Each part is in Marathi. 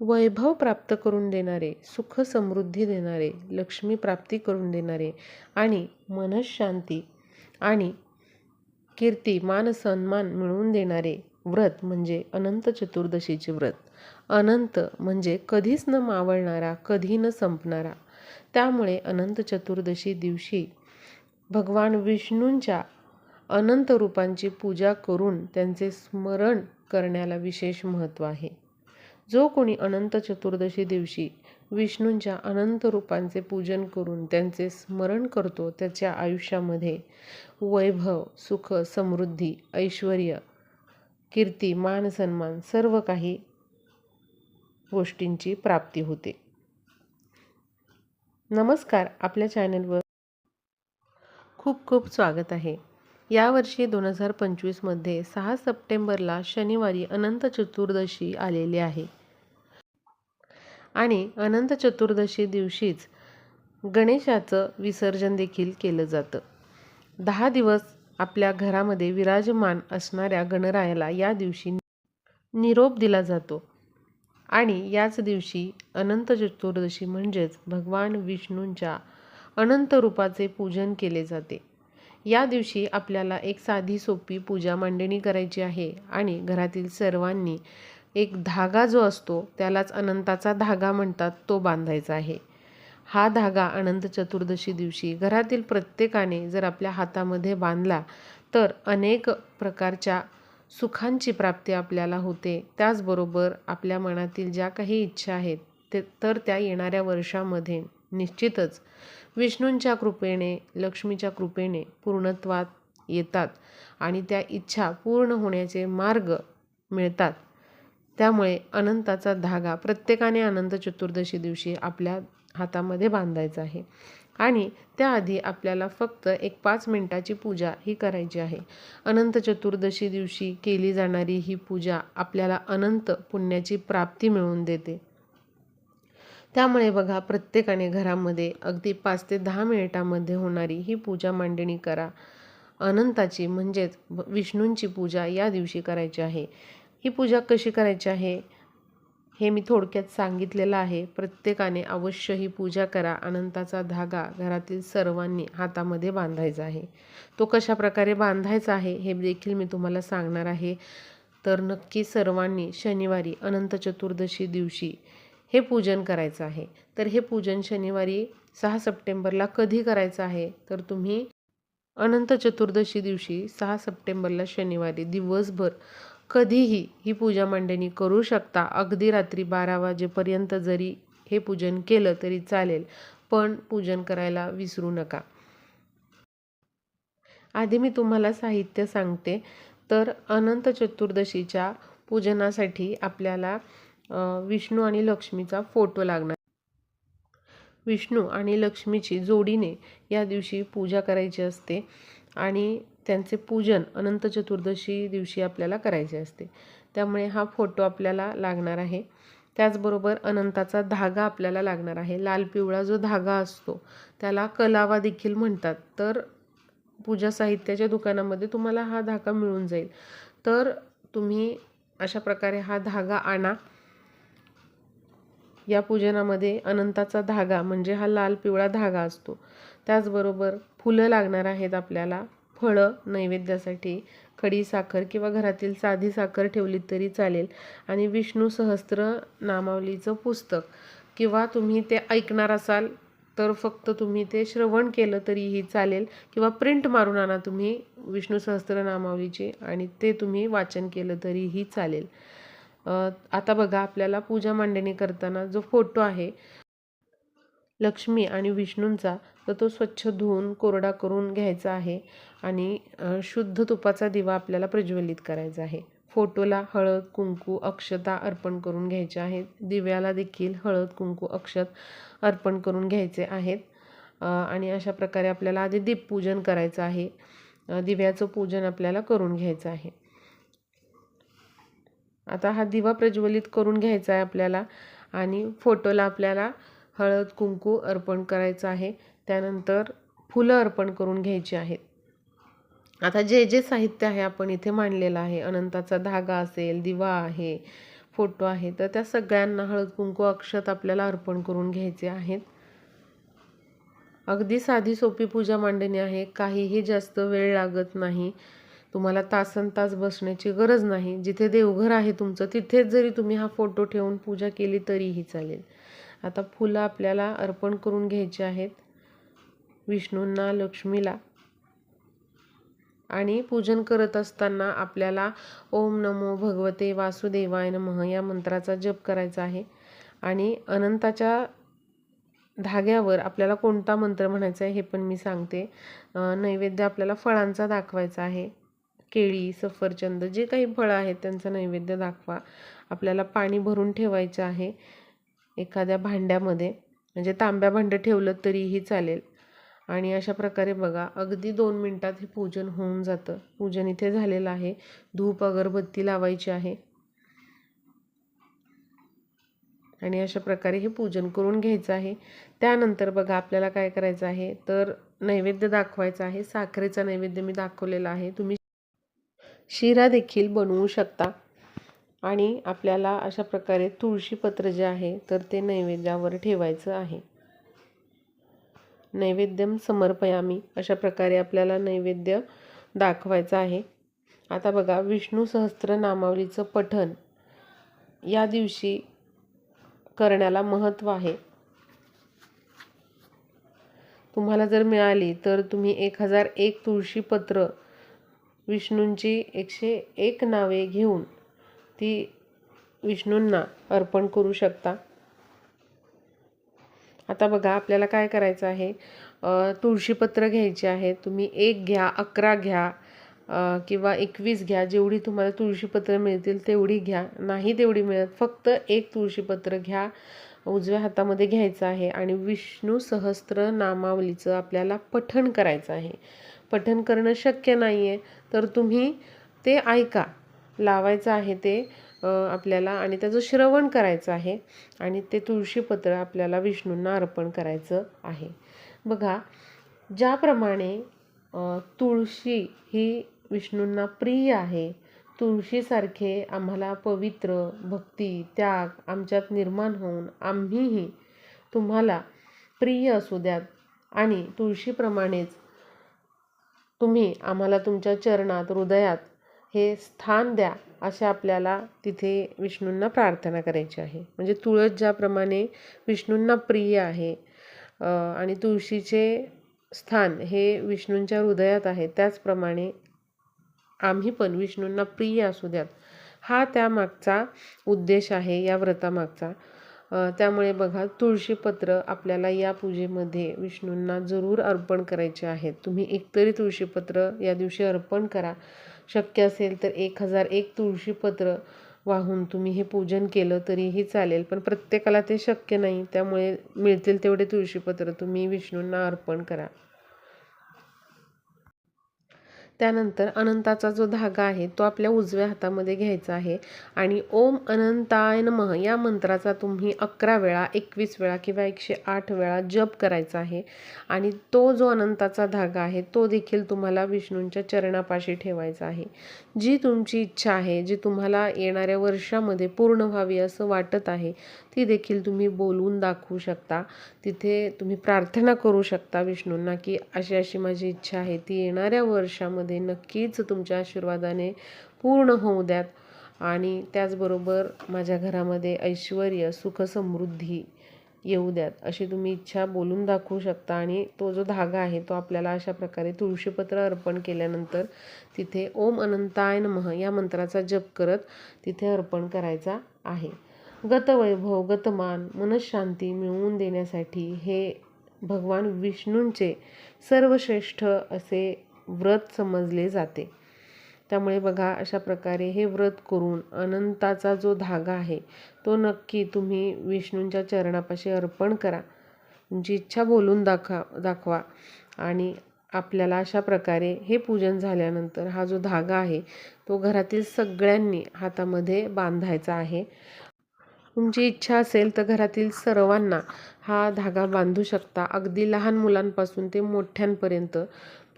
वैभव प्राप्त करून देणारे सुख समृद्धी देणारे लक्ष्मी प्राप्ती करून देणारे आणि मनशांती आणि कीर्ती मान सन्मान मिळवून देणारे व्रत म्हणजे अनंत चतुर्दशीचे व्रत. अनंत म्हणजे कधीच न मावळणारा कधी न संपणारा. त्यामुळे अनंत चतुर्दशी दिवशी भगवान विष्णूंच्या अनंत रूपांची पूजा करून त्यांचे स्मरण करण्याला विशेष महत्त्व आहे. जो कोणी अनंत चतुर्दशी दिवशी विष्णूंच्या अनंत रूपांचे पूजन करून त्यांचे स्मरण करतो त्याच्या आयुष्यामध्ये वैभव सुख समृद्धी ऐश्वर कीर्ती मान सन्मान सर्व काही गोष्टींची प्राप्ती होते. नमस्कार आपल्या चॅनलवर खूप खूप स्वागत आहे. यावर्षी दोन हजार पंचवीसमध्ये सहा सप्टेंबरला शनिवारी अनंत चतुर्दशी आलेली आहे. आणि अनंत चतुर्दशी दिवशीच गणेशाचं विसर्जन देखील केलं जातं. दहा दिवस आपल्या घरामध्ये विराजमान असणाऱ्या गणरायाला या दिवशी निरोप दिला जातो आणि याच दिवशी अनंत चतुर्दशी म्हणजेच भगवान विष्णूंच्या अनंत रूपाचे पूजन केले जाते. या दिवशी आपल्याला एक साधी सोपी पूजा मांडणी करायची आहे आणि घरातील सर्वांनी एक धागा जो असतो त्यालाच अनंताचा धागा म्हणतात तो बांधायचा आहे. हा धागा अनंत चतुर्दशी दिवशी घरातील प्रत्येकाने जर आपल्या हातामध्ये बांधला तर अनेक प्रकारच्या सुखांची प्राप्ती आपल्याला होते. त्याचबरोबर आपल्या मनातील ज्या काही इच्छा आहेत ते तर त्या येणाऱ्या वर्षामध्ये निश्चितच विष्णूंच्या कृपेने लक्ष्मीच्या कृपेने पूर्णत्वात येतात आणि त्या इच्छा पूर्ण होण्याचे मार्ग मिळतात. त्यामुळे अनंताचा धागा प्रत्येकाने अनंत चतुर्दशी दिवशी आपल्या हातामध्ये बांधायचा आहे. आणि त्याआधी आपल्याला फक्त एक पाच मिनिटाची पूजा ही करायची आहे. अनंत चतुर्दशी दिवशी केली जाणारी ही पूजा आपल्याला अनंत पुण्याची प्राप्ती मिळवून देते. त्यामुळे बघा प्रत्येकाने घरामध्ये अगदी पाच ते दहा मिनिटामध्ये होणारी ही पूजा मांडणी करा. अनंताची म्हणजेच विष्णूंची पूजा या दिवशी करायची आहे. ही पूजा कशी करायची आहे हे मी थोडक्यात सांगितलेलं आहे. प्रत्येकाने अवश्य ही पूजा करा. अनंताचा धागा घरातील सर्वांनी हातामध्ये बांधायचा आहे. तो कशा प्रकारे बांधायचा आहे हे देखील मी तुम्हाला सांगणार आहे. तर नक्की सर्वांनी शनिवारी अनंत चतुर्दशी दिवशी हे पूजन करायचं आहे. तर हे पूजन शनिवारी सहा सप्टेंबरला कधी करायचं आहे? तर तुम्ही अनंत चतुर्दशी दिवशी सहा सप्टेंबरला शनिवारी दिवसभर कधीही ही पूजा मांडणी करू शकता. अगदी रात्री बारा वाजेपर्यंत जरी हे पूजन केलं तरी चालेल पण पूजन करायला विसरू नका. आधी मी तुम्हाला साहित्य सांगते. तर अनंत चतुर्दशीच्या पूजनासाठी आपल्याला विष्णू आणि लक्ष्मीचा फोटो लागणार. विष्णू आणि लक्ष्मीची जोडीने या दिवशी पूजा करायची असते. आणि त्यांचे पूजन अनंत चतुर्दशी दिवशी आपल्याला करायचे असते. त्यामुळे हा फोटो आपल्याला लागणार आहे. त्याचबरोबर अनंताचा धागा आपल्याला लागणार आहे. लाल पिवळा जो धागा असतो त्याला कलावा देखील म्हणतात. तर पूजा साहित्याच्या दुकानामध्ये तुम्हाला हा धागा मिळून जाईल. तर तुम्ही अशा प्रकारे हा धागा आणा. या पूजनामध्ये अनंताचा धागा म्हणजे हा लाल पिवळा धागा असतो. त्याचबरोबर फुलं लागणार आहेत आपल्याला. फळं नैवेद्यासाठी खडी साखर किंवा घरातील साधी साखर ठेवली तरी चालेल. आणि विष्णू सहस्त्र नामावलीचं पुस्तक. किंवा तुम्ही ते ऐकणार असाल तर फक्त तुम्ही ते श्रवण केलं तरीही चालेल. किंवा प्रिंट मारून आणा तुम्ही विष्णू सहस्त्र नामावलीचे आणि ते तुम्ही वाचन केलं तरीही चालेल. आता बघा आपल्याला पूजा मांडणी करताना जो फोटो आहे लक्ष्मी आणि विष्णूंचा तर तो स्वच्छ धुवून कोरडा करून घ्यायचा आहे आणि शुद्ध तुपाचा दिवा आपल्याला प्रज्वलित करायचा आहे. फोटोला हळद कुंकू अक्षता अर्पण करून घ्यायचे आहेत. दिव्याला देखील हळद कुंकू अक्षत अर्पण करून घ्यायचे आहेत. आणि अशा प्रकारे आपल्याला आधी दीपपूजन करायचं आहे. दिव्याचं पूजन आपल्याला करून घ्यायचं आहे. आता हा दिवा प्रज्वलित करून घ्यायचा आहे आपल्याला आणि फोटोला आपल्याला हळद कुंकू अर्पण करायचं आहे. त्यानंतर फुलं अर्पण करून घ्यायची आहेत. आता जे जे साहित्य आहे आपण इथे मांडलेलं आहे अनंताचा धागा असेल दिवा आहे फोटो आहे तर त्या सगळ्यांना हळद कुंकू अक्षत आपल्याला अर्पण करून घ्यायचे आहेत. अगदी साधी सोपी पूजा मांडणी आहे. काहीही जास्त वेळ लागत नाही. तुम्हाला तासन तास बसण्याची गरज नाही. जिथे देवघर आहे तुमचं तिथेच जरी तुम्ही हा फोटो ठेवून पूजा केली तरीही चालेल. आता फुलं आपल्याला अर्पण करून घ्यायची आहेत. विष्णूंना लक्ष्मीला. आणि पूजन करत असताना आपल्याला ओम नमो भगवते वासुदेवाय नमः या मंत्राचा जप करायचा आहे. आणि अनंताच्या धाग्यावर आपल्याला कोणता मंत्र म्हणायचा आहे हे पण मी सांगते. नैवेद्य आपल्याला फळांचा दाखवायचा आहे. केळी सफरचंद जे काही फळं आहेत त्यांचं नैवेद्य दाखवा. आपल्याला पाणी भरून ठेवायचं आहे एखाद्या भांड्यामध्ये. म्हणजे तांब्या भांडं ठेवलं तरीही चालेल. आणि अशा प्रकारे बघा अगदी दोन मिनटात हे पूजन होऊन जातं. पूजन इथे झालेलं आहे. धूप अगरबत्ती लावायची आहे. आणि अशा प्रकारे हे पूजन करून घ्यायचं आहे. त्यानंतर बघा आपल्याला काय करायचं आहे? तर नैवेद्य दाखवायचा आहे. साखरेचा नैवेद्य मी दाखवलेला आहे. तुम्ही शिरा देखील बनवू शकता. आणि आपल्याला अशा प्रकारे तुळशीपत्र जे आहे तर ते नैवेद्यावर ठेवायचं आहे. नैवेद्यम समर्पयामी अशा प्रकारे आपल्याला नैवेद्य दाखवायचं आहे. आता बघा विष्णू सहस्त्र नामावलीचं पठण. या दिवशी करण्याला महत्त्व आहे. तुम्हाला जर मिळाली तर तुम्ही एक हजार एक तुळशीपत्र विष्णूंची एकशे एक नावे घेऊन ती विष्णूंना अर्पण करू शकता. आता बघा आपल्याला काय करायचं आहे? तुळशीपत्र घ्यायचे आहे. तुम्ही एक घ्या अकरा घ्या किंवा एकवीस घ्या. जेवढी तुम्हाला तुळशीपत्र मिळतील तेवढी घ्या. नाही तेवढी मिळत फक्त एक तुळशीपत्र घ्या. उजव्या हातामध्ये घ्यायचं आहे आणि विष्णू सहस्त्र नामावलीचं आपल्याला पठण करायचं आहे. पठण करणं शक्य नाही आहे तर तुम्ही ते ऐका. लावायचं आहे ते आपल्याला आणि त्याचं श्रवण करायचं आहे आणि ते तुळशीपत्र आपल्याला विष्णूंना अर्पण करायचं आहे. बघा ज्याप्रमाणे तुळशी ही विष्णूंना प्रिय आहे तुळशीसारखे आम्हाला पवित्र भक्ती त्याग आमच्यात निर्माण होऊन आम्हीही तुम्हाला प्रिय असू द्यात. आणि तुळशीप्रमाणेच तुम्ही आम्हाला तुमच्या चरणात हृदयात हे स्थान द्या असे आपल्याला तिथे विष्णूंना प्रार्थना करायची आहे. म्हणजे तुळस ज्याप्रमाणे विष्णूंना प्रिय आहे आणि तुळशीचे स्थान हे विष्णूंच्या हृदयात आहे त्याचप्रमाणे आम्ही पण विष्णूंना प्रिय असू द्यात. हा त्यामागचा उद्देश आहे या व्रतामागचा. त्यामुळे बघा तुळशीपत्र आपल्याला या पूजेमध्ये विष्णूंना जरूर अर्पण करायचे आहेत. तुम्ही एकतरी तुळशीपत्र या दिवशी अर्पण करा. शक्य असेल तर एक हजार एक तुळशीपत्र वाहून तुम्ही हे पूजन केलं तरीही चालेल. पण प्रत्येकाला ते शक्य नाही. त्यामुळे मिळतील तेवढे तुळशीपत्र तुम्ही विष्णूंना अर्पण करा. त्यानंतर अनंताचा जो धागा आहे तो आपल्या उजव्या हातामध्ये घ्यायचा आहे. आणि ओम अनंताय नमः या मंत्राचा तुम्ही अकरा वेळा एकवीस वेळा किंवा एकशे आठ वेळा जप करायचा आहे. आणि तो जो अनंताचा धागा आहे तो देखील तुम्हाला विष्णूंच्या चरणापाशी ठेवायचा आहे. जी तुमची इच्छा आहे जी तुम्हाला येणाऱ्या वर्षामध्ये पूर्ण व्हावी असं वाटत आहे ती देखील तुम्ही बोलवून दाखवू शकता. तिथे तुम्ही प्रार्थना करू शकता विष्णूंना की अशी अशी माझी इच्छा आहे ती येणाऱ्या वर्षामध्ये नक्कीच तुमच्या आशीर्वादाने पूर्ण होऊ द्यात. आणि त्याचबरोबर माझ्या घरामध्ये ऐश्वर सुख समृद्धी येऊ द्यात अशी तुम्ही इच्छा बोलून दाखवू शकता. आणि तो जो धागा आहे तो आपल्याला अशा प्रकारे तुळशीपत्र अर्पण केल्यानंतर तिथे ओम अनंताय नमः या मंत्राचा जप करत तिथे अर्पण करायचा आहे. गतवैभव गतमान मनशांती मिळवून देण्यासाठी हे भगवान विष्णूंचे सर्वश्रेष्ठ असे व्रत समजले जाते. त्यामुळे बघा अशा प्रकारे हे व्रत करून अनंताचा जो धागा आहे तो नक्की तुम्ही विष्णूंच्या चरणापाशी अर्पण करा. तुमची इच्छा बोलून दाखवा दाखवा. आणि आपल्याला अशा प्रकारे हे पूजन झाल्यानंतर हा जो धागा आहे तो घरातील सगळ्यांनी हातामध्ये बांधायचा आहे. तुमची इच्छा असेल तर घरातील सर्वांना हा धागा बांधू शकता. अगदी लहान मुलांपासून ते मोठ्यांपर्यंत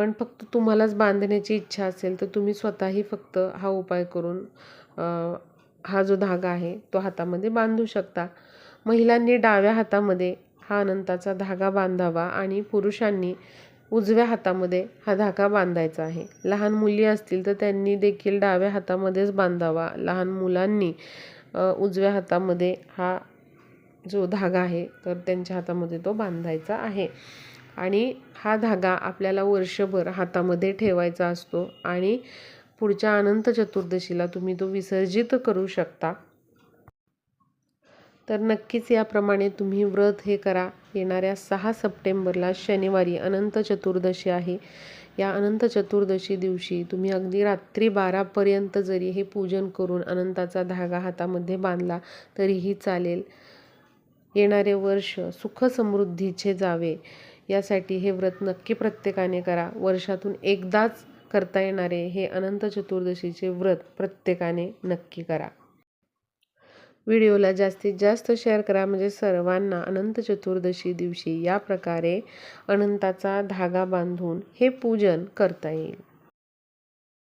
पण फक्त तुम्हालाच बांधण्याची इच्छा असेल तर तुम्ही स्वतःही फक्त हा उपाय करून हा जो धागा आहे तो हातामध्ये बांधू शकता. महिलांनी डाव्या हातामध्ये हा अनंताचा धागा बांधावा आणि पुरुषांनी उजव्या हातामध्ये हा धागा बांधायचा आहे. लहान मुली असतील तर त्यांनी देखील डाव्या हातामध्येच बांधावा. लहान मुलांनी उजव्या हातामध्ये हा जो धागा आहे तर त्यांच्या हातामध्ये तो बांधायचा आहे. आणि हा धागा आपल्याला वर्षभर हातामध्ये ठेवायचा असतो आणि पुढच्या अनंत चतुर्दशीला तुम्ही तो विसर्जित करू शकता. तर नक्कीच याप्रमाणे तुम्ही व्रत हे करा. येणाऱ्या सहा सप्टेंबरला शनिवारी अनंत चतुर्दशी आहे. या अनंत चतुर्दशी दिवशी तुम्ही अगदी रात्री बारापर्यंत जरी हे पूजन करून अनंताचा धागा हातामध्ये बांधला तरीही चालेल. येणारे वर्ष सुख समृद्धीचे जावे. यासाठी हे व्रत नक्की प्रत्येकाने करा. वर्षातून एकदाच करता येणारे हे अनंत चतुर्दशीचे व्रत प्रत्येकाने नक्की करा. व्हिडिओला जास्तीत जास्त शेअर करा. म्हणजे सर्वांना अनंत चतुर्दशी दिवशी या प्रकारे अनंताचा धागा बांधून हे पूजन करता येईल.